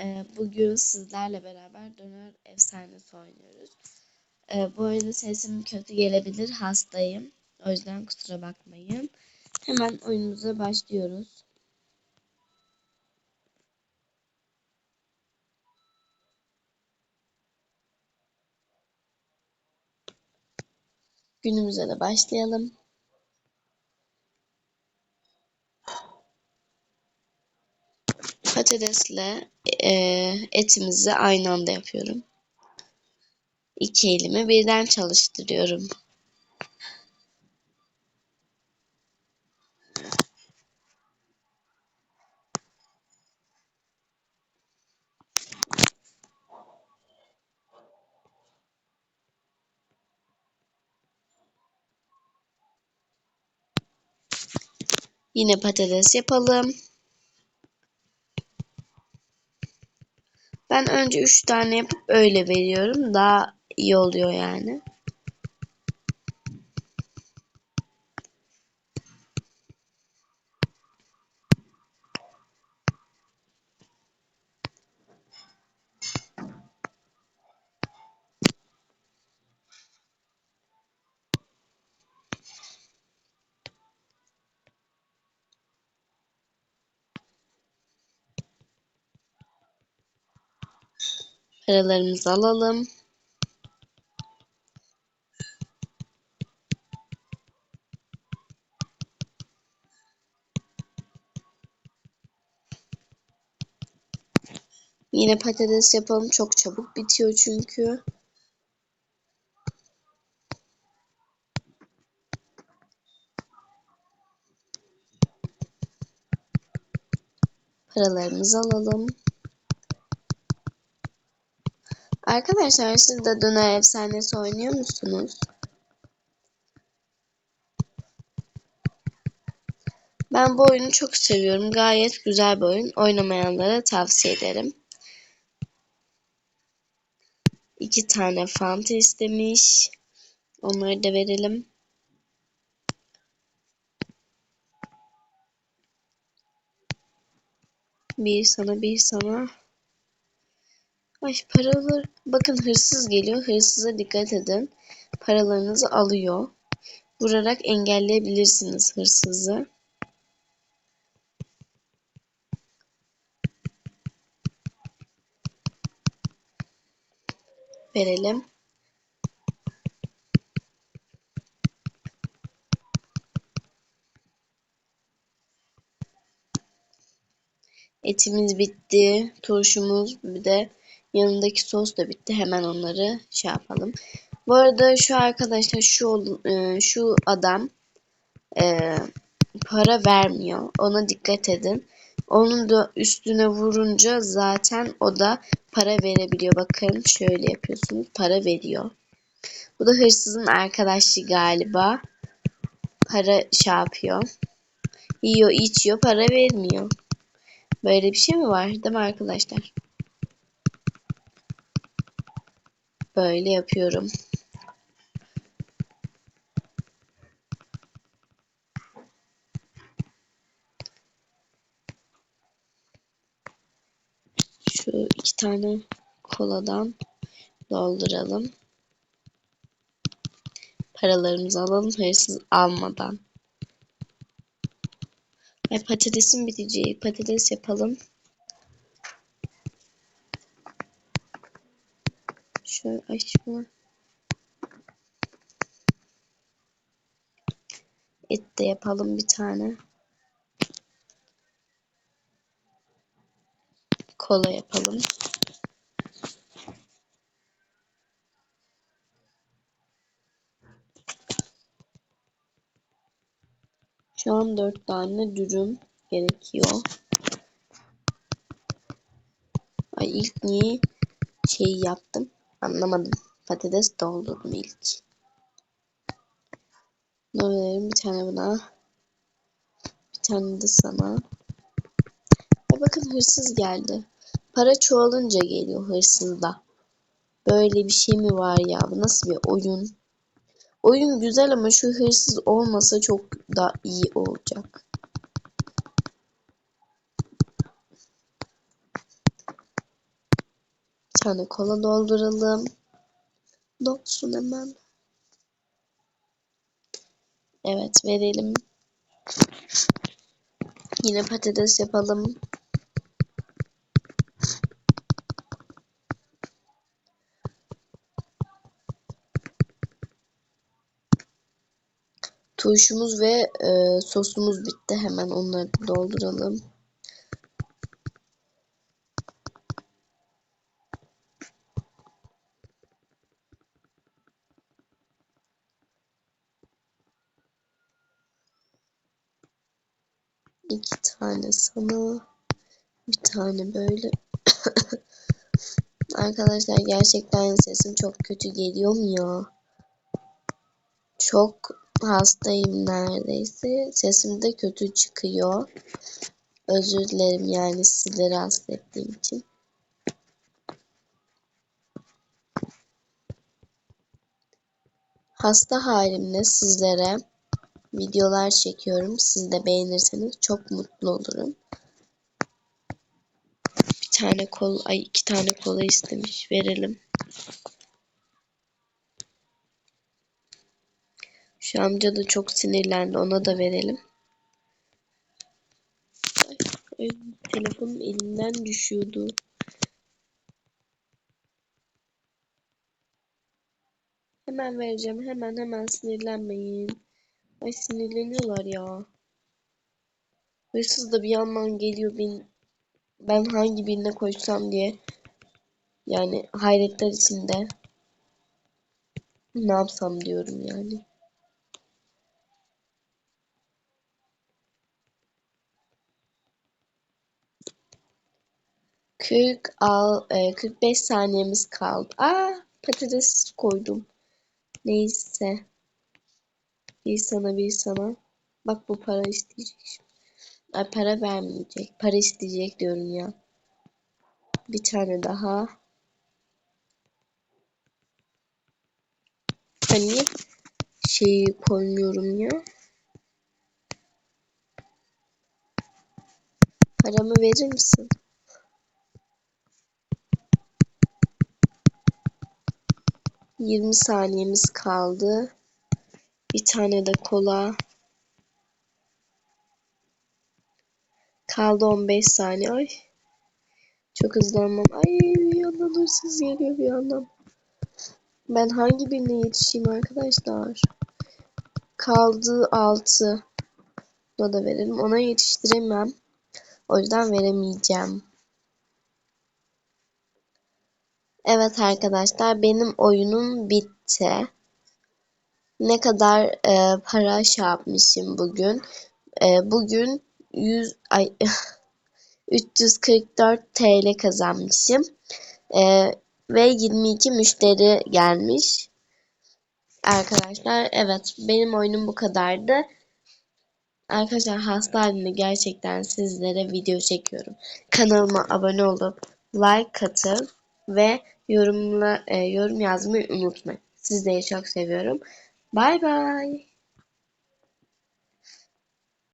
Ee, bugün sizlerle beraber döner efsanesi oynuyoruz. Ee, bu arada sesim kötü gelebilir. Hastayım. O yüzden kusura bakmayın. Hemen oyunumuza başlıyoruz. Günümüze de başlayalım. Patatesle e, etimizi aynı anda yapıyorum. İki elimi birden çalıştırıyorum. Yine patates yapalım. Ben önce 3 tane yapıp öyle veriyorum. Daha iyi oluyor yani. Paralarımızı alalım. Yine patates yapalım. Çok çabuk bitiyor çünkü. Paralarımızı alalım. Arkadaşlar siz de döner efsanesi oynuyor musunuz? Ben bu oyunu çok seviyorum. Gayet güzel bir oyun. Oynamayanlara tavsiye ederim. İki tane fanta istemiş. Onları da verelim. Bir sana bir sana. Ay paralar. Bakın hırsız geliyor. Hırsıza dikkat edin. Paralarınızı alıyor. Vurarak engelleyebilirsiniz hırsızı. Verelim. Etimiz bitti. Turşumuz bir de yanındaki sos da bitti. Hemen onları şey yapalım. Bu arada şu arkadaşlar şu e, şu adam e, para vermiyor. Ona dikkat edin. Onun da üstüne vurunca zaten o da para verebiliyor. Bakın şöyle yapıyorsunuz. Para veriyor. Bu da hırsızın arkadaşı galiba. Para şey yapıyor. Yiyor içiyor para vermiyor. Böyle bir şey mi var değil mi arkadaşlar? Böyle yapıyorum. Şu iki tane koladan dolduralım. Paralarımızı alalım hırsız almadan. Ay patatesin biteceği. Patates yapalım. Şöyle açma. Et de yapalım bir tane. Kola yapalım. Şu an dört tane dürüm gerekiyor. Ay ilk niye şey yaptım anlamadım. Patates doldurdum ilk. Ne verelim bir tane buna. Bir tane de sana. Ay bakın hırsız geldi. Para çoğalınca geliyor hırsızda. Böyle bir şey mi var ya? Bu nasıl bir oyun? Oyun güzel ama şu hırsız olmasa çok da iyi olacak. Tane kola dolduralım. Dolsun hemen. Evet verelim. Yine patates yapalım. Turşumuz ve e, sosumuz bitti. Hemen onları dolduralım. İki tane sana. Bir tane böyle. Arkadaşlar gerçekten sesim çok kötü geliyor mu ya? Çok hastayım neredeyse. Sesim de kötü çıkıyor. Özür dilerim yani sizleri hasta ettiğim için. Hasta halimle sizlere videolar çekiyorum. Siz de beğenirseniz çok mutlu olurum. Bir tane kol, ay iki tane kola istemiş. Verelim. Şu amca da çok sinirlendi. Ona da verelim. Ay, ay, telefonum elimden düşüyordu. Hemen vereceğim. Hemen hemen sinirlenmeyin. Ay sinirleniyorlar ya. Hırsız da bir yandan geliyor ben, ben hangi birine koşsam diye. Yani hayretler içinde. Ne yapsam diyorum yani. Kırk al, e, 45 saniyemiz kaldı. Aa patates koydum. Neyse. Bir sana bir sana. Bak bu para isteyecek. Ay para vermeyecek. Para isteyecek diyorum ya. Bir tane daha. Hani şeyi koymuyorum ya. Paramı verir misin? Yirmi saniyemiz kaldı. Bir tane de kola. Kaldı 15 saniye. Ay. Çok hızlanmam. Ay bir yandan hırsız geliyor bir yandan. Ben hangi birine yetişeyim arkadaşlar? Kaldı 6. Buna da verelim. Ona yetiştiremem. O yüzden veremeyeceğim. Evet arkadaşlar benim oyunum bitti. Ne kadar e, para şey yapmışım bugün. E, bugün 100 ay 344 TL kazanmışım. E, ve 22 müşteri gelmiş. Arkadaşlar evet benim oyunum bu kadardı. Arkadaşlar hasta gerçekten sizlere video çekiyorum. Kanalıma abone olup like atın ve yorumla e, yorum yazmayı unutmayın. Sizleri çok seviyorum. bye bye.